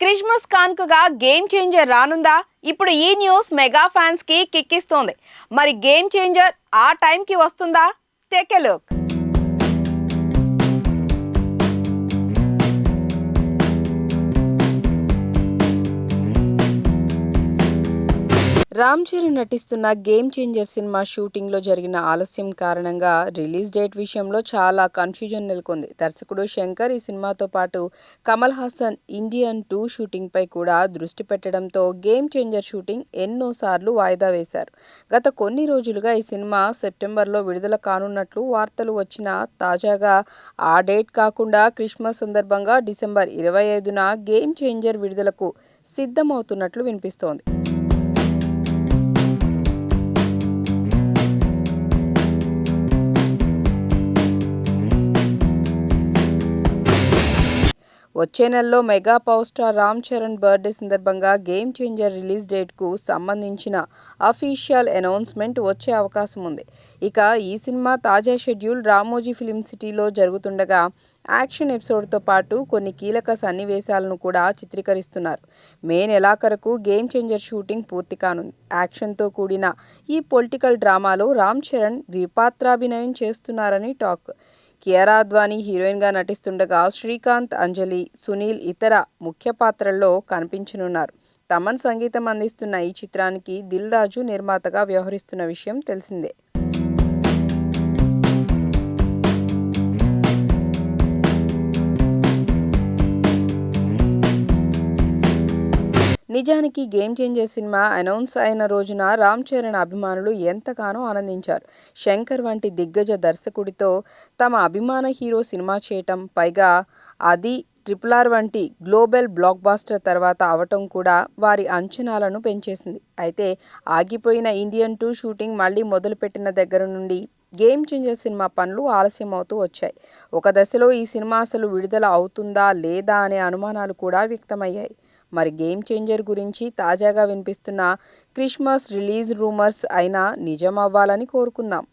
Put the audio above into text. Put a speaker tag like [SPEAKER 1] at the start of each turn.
[SPEAKER 1] Christmas కానుకగా game changer రానుందా? ఇప్పుడు ఈ న్యూస్ మెగా ఫ్యాన్స్కి కిక్కిస్తోంది. మరి గేమ్ చేంజర్ ఆ టైంకి వస్తుందా? Take a look. Ram Charan నటిస్తున్న గేమ్ చేంజర్ సినిమా షూటింగ్లో జరిగిన ఆలస్యం కారణంగా రిలీజ్ డేట్ విషయంలో చాలా కన్ఫ్యూజన్ నెలకొంది. దర్శకుడు శంకర్ ఈ సినిమాతో పాటు కమల్ హాసన్ ఇండియన్ టూ షూటింగ్పై కూడా దృష్టి పెట్టడంతో గేమ్ చేంజర్ షూటింగ్ ఎన్నోసార్లు వాయిదా వేశారు. గత కొన్ని రోజులుగా ఈ సినిమా సెప్టెంబర్లో విడుదల కానున్నట్లు వార్తలు వచ్చినా తాజాగా ఆ డేట్ కాకుండా క్రిస్మస్ సందర్భంగా డిసెంబర్ ఇరవై ఐదున గేమ్ చేంజర్ విడుదలకు సిద్ధమవుతున్నట్లు వినిపిస్తోంది. వచ్చే నెలలో mega power star Ram Charan birthday సందర్భంగా గేమ్ చేంజర్ రిలీజ్ డేట్కు సంబంధించిన అఫీషియల్ అనౌన్స్మెంట్ వచ్చే అవకాశం ఉంది. ఇక ఈ సినిమా తాజా షెడ్యూల్ రామోజీ ఫిలిం సిటీలో జరుగుతుండగా యాక్షన్ ఎపిసోడ్తో పాటు కొన్ని కీలక సన్నివేశాలను కూడా చిత్రీకరిస్తున్నారు. మే నెలాఖరుకు గేమ్ చేంజర్ షూటింగ్ పూర్తి కానుంది. యాక్షన్తో కూడిన ఈ పొలిటికల్ డ్రామాలో రామ్ చరణ్ ద్విపాత్రాభినయం చేస్తున్నారని టాక్ కియారా అద్వానీ హీరోయిన్గా నటిస్తుండగా శ్రీకాంత్ అంజలి సునీల్ ఇతర ముఖ్య పాత్రల్లో కనిపించనున్నారు. తమన్ సంగీతం అందిస్తున్న ఈ చిత్రానికి దిల్ రాజు నిర్మాతగా వ్యవహరిస్తున్న విషయం తెలిసిందే. నిజానికి గేమ్ చేంజర్ సినిమా అనౌన్స్ అయిన రోజున రామ్ చరణ్ అభిమానులు ఎంతగానో ఆనందించారు. శంకర్ వంటి దిగ్గజ దర్శకుడితో తమ అభిమాన హీరో సినిమా చేయటం పైగా అది ట్రిపుల్ ఆర్ వంటి గ్లోబల్ బ్లాక్ బాస్టర్ తర్వాత అవటం కూడా వారి అంచనాలను పెంచేసింది. అయితే ఆగిపోయిన ఇండియన్ టూ షూటింగ్ మళ్ళీ మొదలుపెట్టిన దగ్గర నుండి గేమ్ చేంజర్ సినిమా పనులు ఆలస్యం అవుతూ వచ్చాయి. ఒక దశలో ఈ సినిమా అసలు విడుదల అవుతుందా లేదా అనే అనుమానాలు కూడా వ్యక్తమయ్యాయి. మరి గేమ్ చేంజర్ గురించి తాజాగా వినిపిస్తున్న క్రిస్మస్ రిలీజ్ రూమర్స్ అయినా నిజం అవ్వాలని కోరుకుందాం.